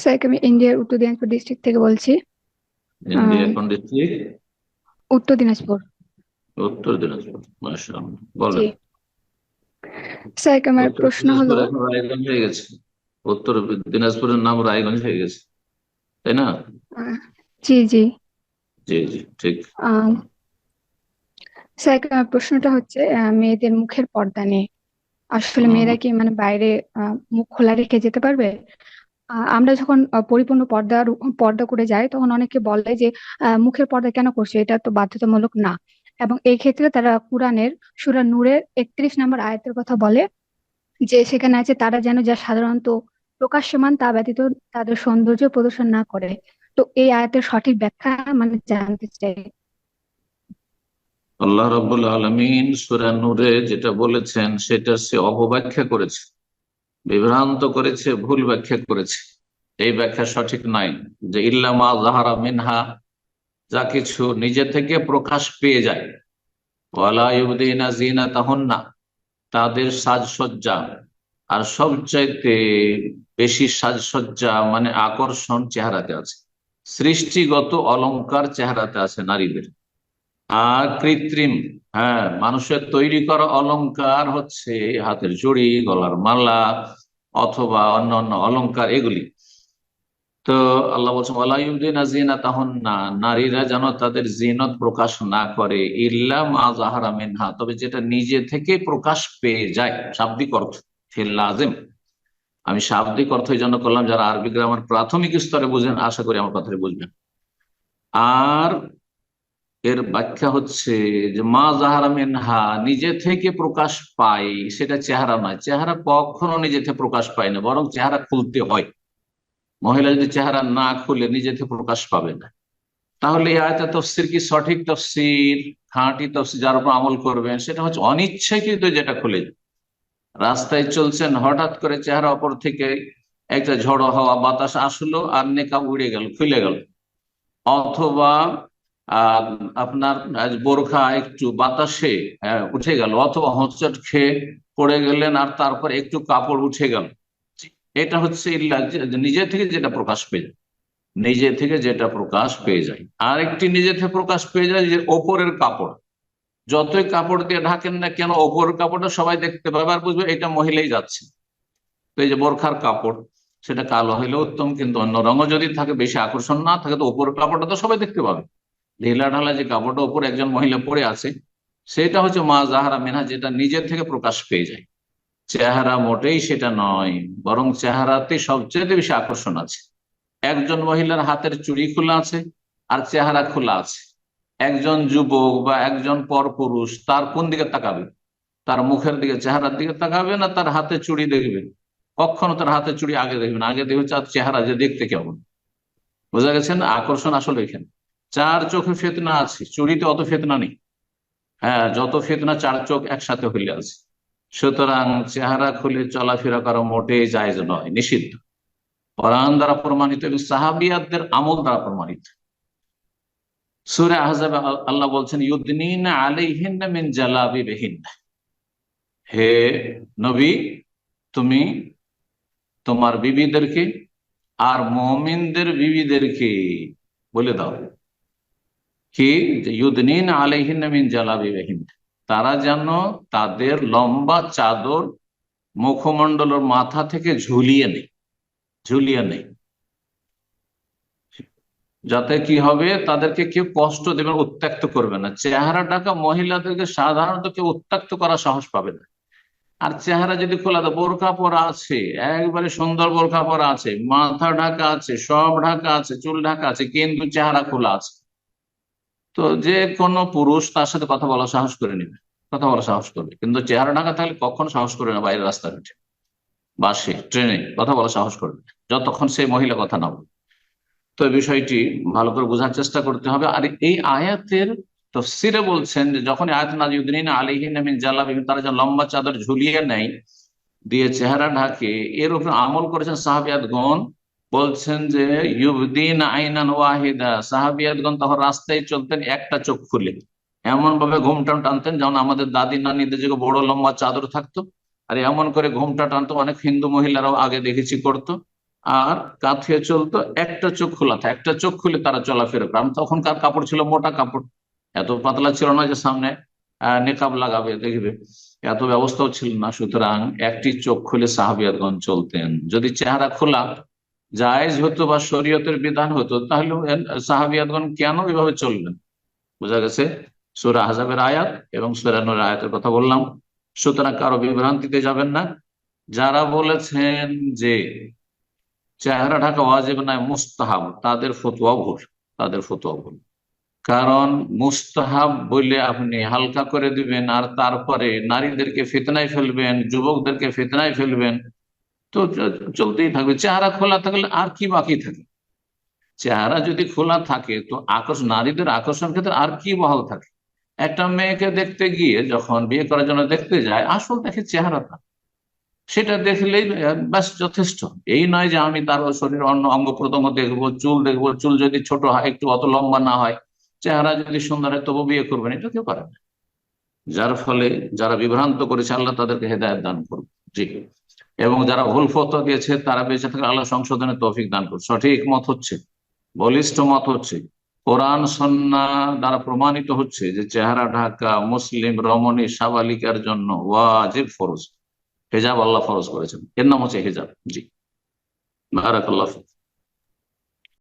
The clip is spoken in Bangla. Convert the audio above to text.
স্যার আমি ইন্ডিয়ার উত্তর দিনাজপুর ডিস্ট্রিক্ট থেকে বলছি। ইন্ডিয়া কোন ডিস্ট্রিক্ট উত্তর দিনাজপুর। উত্তর দিনাজপুর মাশাআল্লাহ জি। বলেন স্যার আমার প্রশ্ন হলো রায়গঞ্জ হয়ে গেছে। উত্তর দিনাজপুরের নাম রায়গঞ্জ হয়ে গেছে। তাই না? জি জি। জি জি ঠিক। স্যার প্রশ্নটা হচ্ছে মেয়েদের মুখের পর্দা নিয়ে। আসলে মেয়েরা কি মানে বাইরে মুখ খোলা রেখে যেতে পারবে? আমরা যখন পরিপূর্ণ পর্দার পর্দা করে যাই, তখন অনেকে বলে যে মুখের পর্দা কেন করছে? এটা তো বাধ্যতামূলক না। এবং এই ক্ষেত্রে তারা কোরআনের সূরা নূরের একত্রিশ নম্বর আয়াতের কথা বলে, যে সেখানে আছে, তারা যেন যা সাধারণত প্রকাশ্যমান, তা ব্যতীত তাদের সৌন্দর্য প্রদর্শন না করে। তো এই আয়াতের সঠিক ব্যাখ্যা মানে জানতে চাই। আল্লাহ রাব্বুল আলামিন সূরা নূরে যেটা বলেছেন, সেটা সে অপব্যাখ্যা করেছে। বিভ্রান্ত করেছে, ভুল ব্যাখ্যা করেছে। এই ব্যাখ্যা সঠিক নাই যে ইল্লামা জাহারা মিনহা, যা কিছু নিজে থেকে প্রকাশ পেয়ে যায়। ইউবদিনা জিনাতাহুন্না তাদের সাজসজ্জা। আর সবচাইতে বেশি সাজসজ্জা মানে আকর্ষণ চেহারাতে আছে। সৃষ্টিগত অলংকার চেহারাতে আছে নারীদের। আর কৃত্রিম হ্যাঁ মানুষের তৈরি করা অলংকার হচ্ছে হাতের চুড়ি গলার মালা অথবা অন্য অন্য অলংকার এগুলি। তো আল্লাহ বলছেন ওয়ালাইউদ্দিনা জিনা তখন না নারীরা যেন তাদের জিনত প্রকাশ না করে, ইল্লা মা জাহারা মিনহা। তবে যেটা নিজে থেকে প্রকাশ পেয়ে যায়, শাব্দিক অর্থ, ফিল লাজিম। আমি শাব্দিক অর্থ এই জন্য করলাম, যারা আরবি গ্রামার প্রাথমিক স্তরে বুঝেন, আশা করি আমার কথাটা বুঝবেন। আর এর ব্যাখ্যা হচ্ছে যে, মা জাহারা মিনহা নিজে থেকে প্রকাশ পায়, সেটা চেহারা নয়। চেহারা কখনো নিজে থেকে প্রকাশ পায় না, বরং চেহারা খুলতে হয়। মহিলা যদি চেহারা না খুলে, নিজে থেকে প্রকাশ পাবে না। তাহলে আয়তা তফসির কি সঠিক তফসির? খাঁটি তফসির, যার উপর আমল করবেন, সেটা হচ্ছে অনিচ্ছাকৃত যেটা খুলে রাস্তায় চলছেন, হঠাৎ করে চেহারা অপর থেকে একটা ঝড়ো হাওয়া, বাতাস আসলো, আর নেকাব উড়ে গেল, খুলে গেল। অথবা আপনার বোরখা একটু বাতাসে আহ, উঠে গেল অথবা হোঁচট খেয়ে পড়ে গেলেন আর তারপর একটু কাপড় উঠে গেল। এটা হচ্ছে নিজে থেকে যেটা প্রকাশ পেয়ে যায়। নিজে থেকে যেটা প্রকাশ পেয়ে যায়। আর একটি নিজে থেকে প্রকাশ পেয়ে যায় যে ওপরের কাপড়। যতই কাপড় দিয়ে ঢাকেন না কেন ওপরের কাপড়টা সবাই দেখতে পাবে আর বুঝবে এটা মহিলাই যাচ্ছে। তো এই যে বোরখার কাপড় সেটা কালো হইলে উত্তম কিন্তু অন্য রঙও যদি থাকে বেশি আকর্ষণ না থাকে তো ওপরের কাপড়টা তো সবাই দেখতে পাবে। ঢিলা ঢালা যে কাপড়টা উপরে একজন মহিলা পরে আছে, সেটা হচ্ছে মা জাহারা মিনহা, যেটা নিজের থেকে প্রকাশ পেয়ে যায়। চেহারা মোটেই সেটা নয়, বরং চেহারাতে সবচেয়ে বেশি আকর্ষণ আছে। একজন মহিলার হাতের চুড়ি খোলা আছে আর চেহারা খোলা আছে। একজন যুবক বা একজন পরপুরুষ তার কোন দিকে তাকাবে? তার মুখের দিকে, চেহারার দিকে তাকাবে না তার হাতে চুড়ি দেখবে? কখনো তার হাতে চুড়ি আগে দেখবে না। আগে দেখবে তার চেহারা যে দেখতে কেমন। বোঝা গেছেন আকর্ষণ আসলে এখানে। চার চোখে ফেতনা আছে, চুরিতে অত ফেতনা নেই। হ্যাঁ যত ফেতনা চার চোখ একসাথে হইলে আছে। সুতরাং চেহারা খুলে চলাফেরা করা মোটেই জায়েজ নয়, নিষিদ্ধ। কোরআন দ্বারা প্রমাণিত এবং সাহাবিয়াতদের আমল দ্বারা প্রমাণিত। সুরে আহজাব আল্লাহ বলছেন ইউদ্দিন আলাইহিন্না মিন জালাবিবিহিন্না হে নবী, তুমি তোমার বিবিদেরকে আর মমিনদের বিবিদেরকে বলে দাও। কি? আলাইহিন্না মিন জালাবিবিহিন্না তারা যেন তাদের লম্বা চাদর মুখমণ্ডলের মাথা থেকে ঝুলিয়ে নেই ঝুলিয়ে নেই যাতে কি হবে? তাদেরকে কেউ কষ্ট দেবে, উত্ত্যক্ত করবে না। চেহারা ঢাকা মহিলাদেরকে সাধারণত কেউ উত্ত্যক্ত করা সাহস পাবে না। আর চেহারা যদি খোলা দেয় বোরখা পরা আছে, একবারে সুন্দর বোরখা পরা আছে, মাথা ঢাকা আছে, সব ঢাকা আছে, চুল ঢাকা আছে, কিন্তু চেহারা খোলা আছে। তো যে কোনো পুরুষ তার সাথে কথা বলা সাহস করে নেবে, কথা বলা সাহস করবে। কিন্তু চেহারা ঢাকা থাকলে কখন সাহস করে না বাইরের রাস্তায় উঠে। বাসে, ট্রেনে কথা বলা সাহস করবে। যতক্ষণ সেই মহিলা কথা না বলবে। তো এই বিষয়টি ভালো করে বোঝার চেষ্টা করতে হবে। আর এই আয়াতের তফসিরে বলছেন যে যখন আয়াত নাজিউদ্দিন আলিহিন জালাবিহিম তারা যে লম্বা চাদর ঝুলিয়ে নেয়, দিয়ে চেহারা ঢাকে এর উপর আমল করেছেন সাহাবিয়াতগণ বলছেন যে, ইউবদিন আইনান ওয়াহিদা। সাহাবিয়াতগণ তখন রাস্তায় চলতেন, একটা চোখ খুলে। এমন ভাবে ঘুমটা টানতেন যেমন আমাদের দাদি নানিদের যে বড় লম্বা চাদর থাকতো, আর এমন করে ঘুমটা টানতো, অনেক হিন্দু মহিলারাও আগে দেখেছি করতো। আর কাঁথিয়ে চলতো, একটা চোখ খোলা থাকে, একটা চোখ খুলে তারা চলাফেরা করে। কারণ তখনকার কাপড় ছিল মোটা কাপড়, এত পাতলা ছিল না যে সামনে নেকাব লাগাবে, দেখবে। এত ব্যবস্থাও ছিল না। সুতরাং একটি চোখ খুলে সাহাবিয়াতগণ চলতেন। যদি চেহারা খোলা জায়েজ হতো বা শরীয়তের বিধান হতো, তাহলে সাহাবিয়াতগণ কেন এভাবে চললেন? বোঝা গেছে, সুরা হাজাবের আয়াত এবং সুরানুর আয়াতের কথা বললাম। সুতরাং কারও বিভ্রান্তিতে যাবেন না। যারা বলেছেন যে চেহারা ঢাকা ওয়াজিব নয়, মুস্তাহাব, তাদের ফতোয়া ভুল, তাদের ফতোয়া ভুল। কারণ মুস্তাহাব বলে আপনি হালকা করে দিবেন আর তারপরে নারীদেরকে ফিতনায় ফেলবেন, যুবকদেরকে ফিতনায় ফেলবেন তো চলতেই থাকবে। চেহারা খোলা থাকলে আর কি বাকি থাকে? চেহারা যদি খোলা থাকে, তো আকর্ষণ নারীদের আকর্ষণ ক্ষেত্রে আর কি বহাল থাকে? একটা মেয়েকে দেখতে গিয়ে যখন বিয়ে করার জন্য দেখতে যায়, আসল দেখে চেহারাটা সেটা দেখলেই ব্যাস, যথেষ্ট। এই নয় যে আমি তার শরীর অন্য অঙ্গ প্রত্যঙ্গ দেখব, চুল দেখব, চুল যদি ছোট হয়, একটু অত লম্বা না হয়, চেহারা যদি সুন্দর হয় তবু বিয়ে করবেন। এটা কেউ পারে না। যার ফলে যারা বিভ্রান্ত করেছে, আল্লাহ তাদেরকে হেদায়ত দান করবে জি। এবং যারা ভুল ফতোয়া দিয়েছে, তারা বেঁচে থাকলে আল্লাহ সংশোধনের তৌফিক দান করে সঠিক মত হচ্ছে, বলিষ্ঠ মত হচ্ছে, কোরআন, সন্না দ্বারা প্রমাণিত হচ্ছে যে চেহারা ঢাকা, মুসলিম, রমণী, সাবালিকার জন্য ওয়াজিব ফরজ। হেজাব আল্লাহ ফরজ করেছেন। এর নাম হচ্ছে হেজাব। জি। বারাকাল্লাহ।